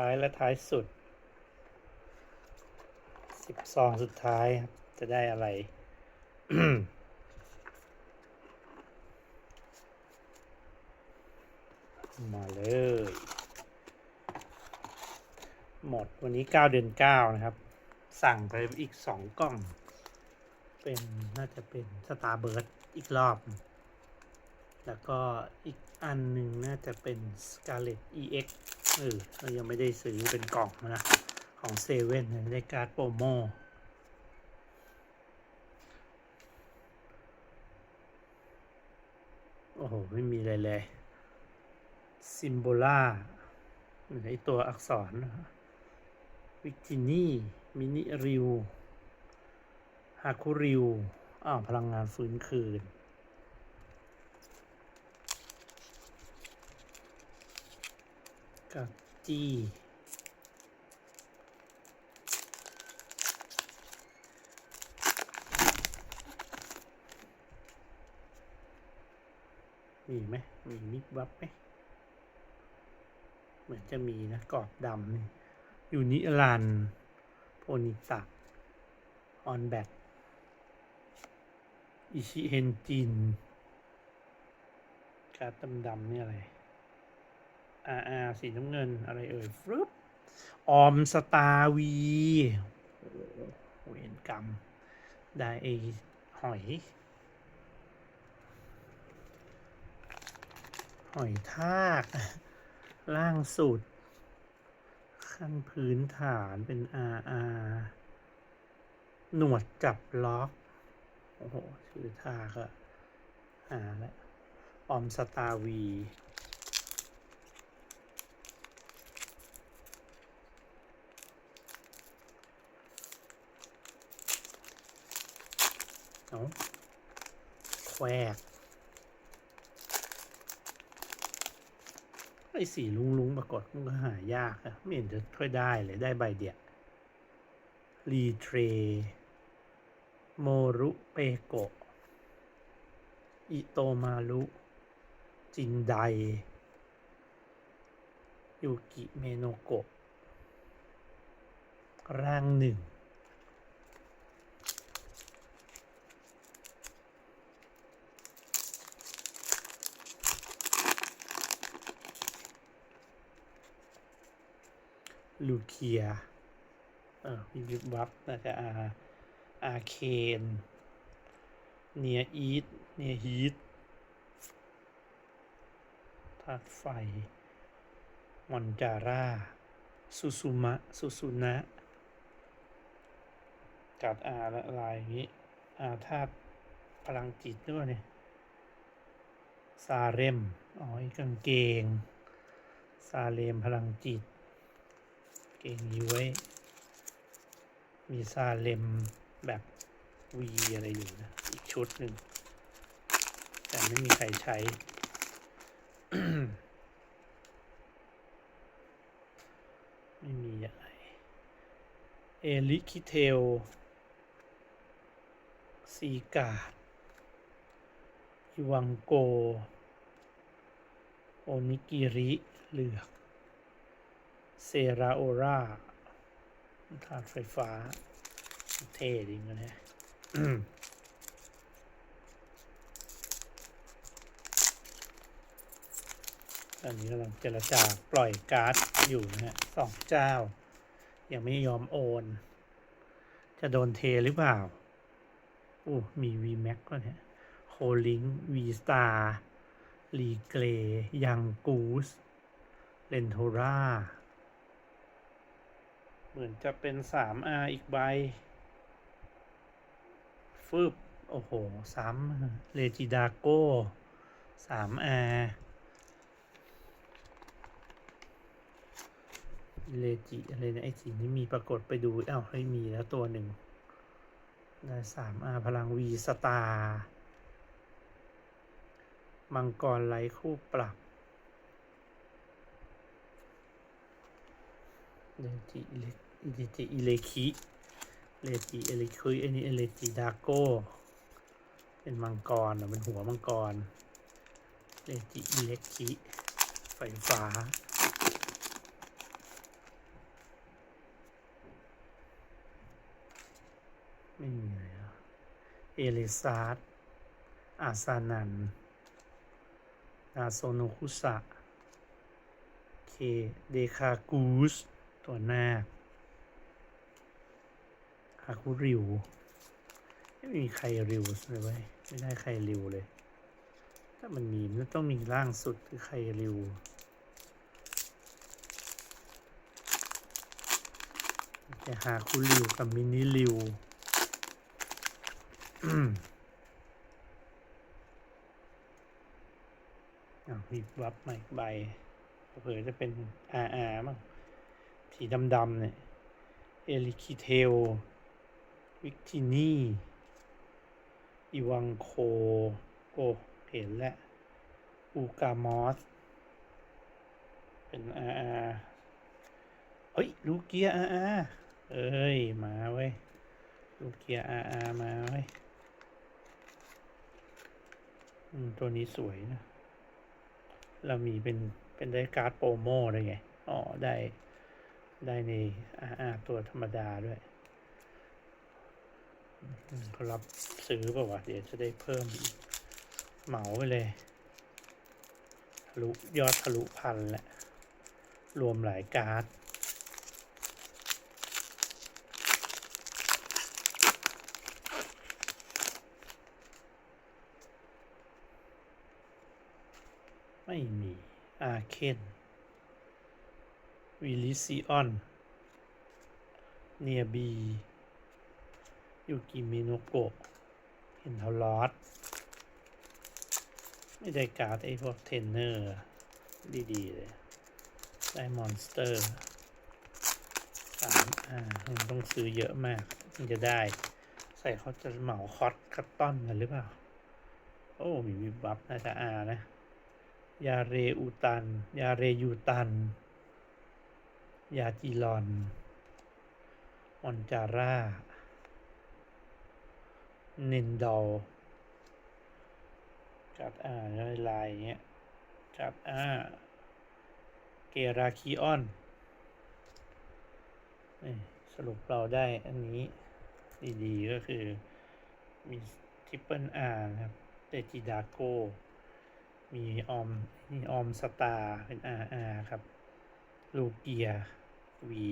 ท้ายและท้ายสุดสิบซองสุดท้ายครับ จะได้อะไร มาเลย หมดวันนี้เก้าเดือนเก้านะครับ สั่งไปอีกสองกล่อง เป็นน่าจะเป็นสตาร์เบิร์ดอีกรอบ แล้วก็อีกอันหนึ่งน่าจะเป็น Scarlet EX เออเรายังไม่ได้ซื้อเป็นกล่องนะ ของเซเว่นได้การ์ดโปรโมโอ้โห ไม่มีอะไรเลย ซิมโบล่าไอตัวอักษร วิกินี่ มินิริว ฮาคุริว อ้าว พลังงานฟื้นคืน กับจีมีไหมมีมิกวับไหมเหมือนจะมีนะกรอบดำนี่ยูนิลันโพนิตะออนแบทอิชิเฮนจินการ์ดดำๆนี่อะไร อาอาสีน้ำเงินอะไรเอ่ยฟรึบออมสตาร์วีโอ้โหเวรกรรมได้ไอหอย หอยทาก ล่างสุด ขั้นพื้นฐานเป็นอาอาหนวดจับล็อก โอ้โห ชื่อท่าก็หาแล้วออมสตาร์วี เอาแควกไอ้สีลุงลุงปรากฏมันก็หายากอะไม่เห็นจะค่อยได้เลยได้ใบเดียวรีเทรโมรุเปโกะอิโตมารุ จินไดยูกิเมโนโกะร่างหนึ่ง ลูเคียเออวิบวับน่าจะอาอาเคนเนียอีทเนียฮีทธาตุไฟ มอนจาร่าสุสุมะสุสุนะกัดอาละลายอย่างนี้อาธาตุพลังจิตด้วยเนี่ยซาเรม อ๋อ กางเกง ซาเลมพลังจิต เกงนี้ไว้ มีซาเลมแบบวีอะไรอยู่นะ อีกชุดหนึ่ง แต่ไม่มีใครใช้ ไม่มีอะไร เอลิคิเทลซีกาดอิวังโก โอนิกิริ เหลือก ราโอราธาตุไฟฟ้า เท่ดีเหมือนกันนะตอนนี้กำลังเจรจาปล่อยการ์ดอยู่นะฮะสองเจ้า ยังไม่ยอมโอน จะโดนเทหรือเปล่าอู้มี VMAX ก็เนี่ยโคลิง V Star รีเกรยังกูสเลนโทรา เหมือนจะเป็น 3R อีกใบฟึบโอ้โหซ้ำเลจิดาโก้ 3R เลจิอะไรนะไอสีนี้มีปรากฏไปดูอ้าวเฮ้มีแล้วตัวหนึ่งได้สามอาพลังวีสตาร์มังกรไร้คู่ปรับ เลจิเลติอิเลคิเลจิเลคุยอันนี้เลิจิดาโก้ เป็นมังกรเป็นหัวมังกร เลจิอิเลคิไฟฟ้าไม่มีเลยเอลิซาร์อาซานันอาโซโนคุสะ เค เดคากูส ตัวหน้าฮาคุริว ไม่มีใครริวเลยเว้ยไม่ได้ใครริวเลย ถ้ามันมีมันต้องมีล่างสุดคือใครริวแต่หาคุริวกับมินิริวอะมีวับใหม่ใบเผื่อจะเป็น RR มั้ง สีดำๆเนี่ยเอลิคิเทล วิกตินีอีวังโคโอเห็นแล้วอูกามอส เป็น RR เฮ้ย ลูกเกีย RR เอ้ย มาเว้ย ลูกเกีย RR มาเว้ยตัวนี้สวยนะ เรามีเป็น เป็นได้การ์ดโปรโมได้ไง อ๋อ ได้ ได้ในอาตัวธรรมดาด้วยเขารับซื้อป่าวะเดี๋ยวจะได้เพิ่มเหมาไปเลยทะลุยอดทะลุพันแหละ รวมหลายการ์ดไม่มีอาเคน วิลิซิออนเนียบียูกิมิโนโกะเห็นเทาลอสไม่ได้การ์ดไอ้พวกเทนเนอร์ ดีๆเลยได้มอนสเตอร์สามอ่าต้องซื้อเยอะมากถึงจะได้ ใส่เขาจะเหมาคอตคัตตอนกันหรือเปล่า โอ้ มีวิบวับน่าจะอานะ ยาเรอูตัน ยาเรยูตัน ยาจีลอนมอนจาร่าเนนดอลกัดอ่าลายลเงี้ยกัดอ่าเกราคิออนสรุปเราได้อันนี้ดีๆก็คือ มีทิปเปิลอาร์นะครับเตจิดาโก มีออมมีออมสตาร์เป็น RR ครับ ลูเกียวี